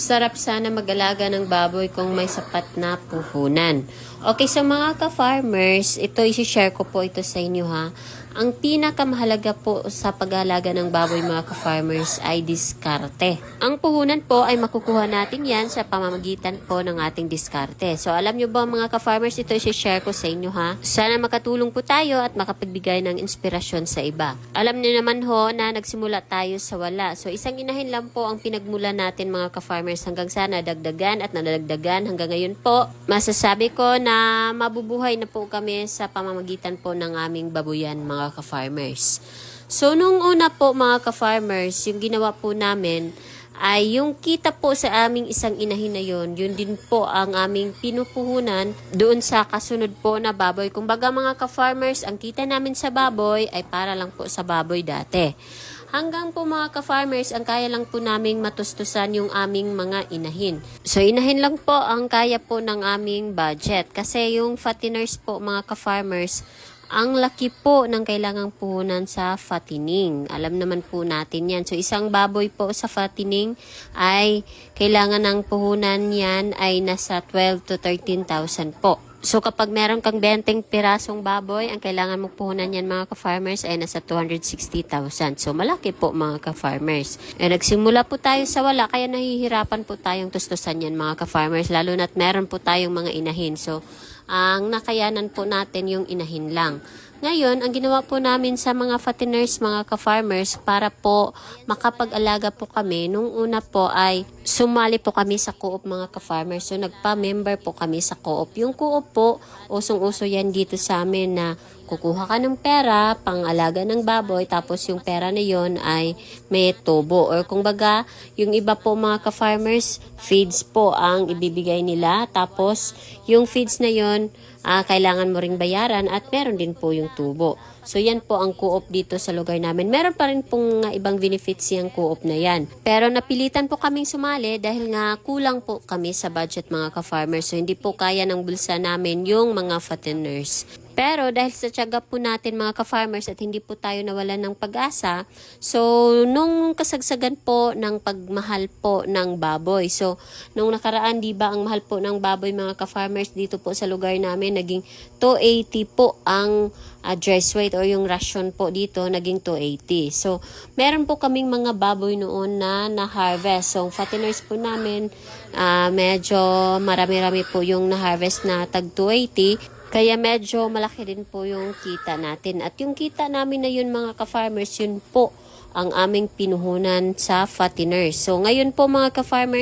Sarap sana mag-alaga ng baboy kung may sapat na puhunan. Okay, so mga ka-farmers, ito isi-share ko po ito sa inyo ha. Ang pinakamahalaga po sa pag-alaga ng baboy mga ka-farmers ay diskarte. Ang puhunan po ay makukuha natin yan sa pamamagitan po ng ating diskarte. So alam nyo ba mga ka-farmers, ito isi-share ko sa inyo ha. Sana makatulong po tayo at makapagbigay ng inspirasyon sa iba. Alam niyo naman ho na nagsimula tayo sa wala. So isang inahin lang po ang pinagmula natin mga ka-farmers hanggang sana dagdagan at nadagdagan hanggang ngayon po. Masasabi ko na mabubuhay na po kami sa pamamagitan po ng aming babuyan mga ka-farmers. So nung una po mga ka-farmers, yung ginawa po namin ay yung kita po sa aming isang inahin na yun, yun din po ang aming pinupuhunan doon sa kasunod po na baboy. Kung baga mga ka-farmers, ang kita namin sa baboy ay para lang po sa baboy dati. Hanggang po mga ka-farmers, ang kaya lang po naming matustusan yung aming mga inahin. So inahin lang po ang kaya po ng aming budget. Kasi yung fatteners po mga ka-farmers, ang laki po ng kailangang puhunan sa fattening. Alam naman po natin yan. So, isang baboy po sa fattening ay kailangan ng puhunan yan ay nasa 12 to 13,000 po. So, kapag meron kang 20 pirasong baboy, ang kailangan mong puhunan yan mga ka-farmers ay nasa 260,000. So, malaki po mga ka-farmers. Eh, nagsimula po tayo sa wala, kaya nahihirapan po tayong tustusan yan mga ka-farmers, lalo na't meron po tayong mga inahin. So, ang nakayanan po natin yung inahin lang. Ngayon, ang ginawa po namin sa mga fatteners, mga ka-farmers, para po makapag-alaga po kami, nung una po ay sumali po kami sa co-op mga ka-farmers. So, nagpa-member po kami sa co-op. Yung co-op po, usong-uso yan dito sa amin na kukuha ka ng pera, pang-alaga ng baboy, tapos yung pera na yon ay may tubo. Or kung baga, yung iba po mga ka-farmers, feeds po ang ibibigay nila. Tapos, yung feeds na yon ah, kailangan mo ring bayaran at meron din po yung tubo. So yan po ang co-op dito sa lugar namin. Meron pa rin pong ah, ibang benefits yung co-op na yan. Pero napilitan po kaming sumali dahil nga kulang po kami sa budget mga ka-farmers. So hindi po kaya ng bulsa namin yung mga fatteners. Pero dahil sa tiyaga po natin mga ka-farmers at hindi po tayo nawalan ng pag-asa, so nung kasagsagan po ng pagmahal po ng baboy. So nung nakaraan, di ba ang mahal po ng baboy mga ka-farmers dito po sa lugar namin, naging 280 po ang uh, dress weight or yung ration po dito, naging 280. So meron po kaming mga baboy noon na na-harvest. So fatteners po namin, ah, medyo marami-rami po yung na-harvest na tag 280. Kaya medyo malaki din po yung kita natin. At yung kita namin na yun mga ka-farmers, yun po ang aming pinuhunan sa fatteners. So ngayon po mga ka-farmers,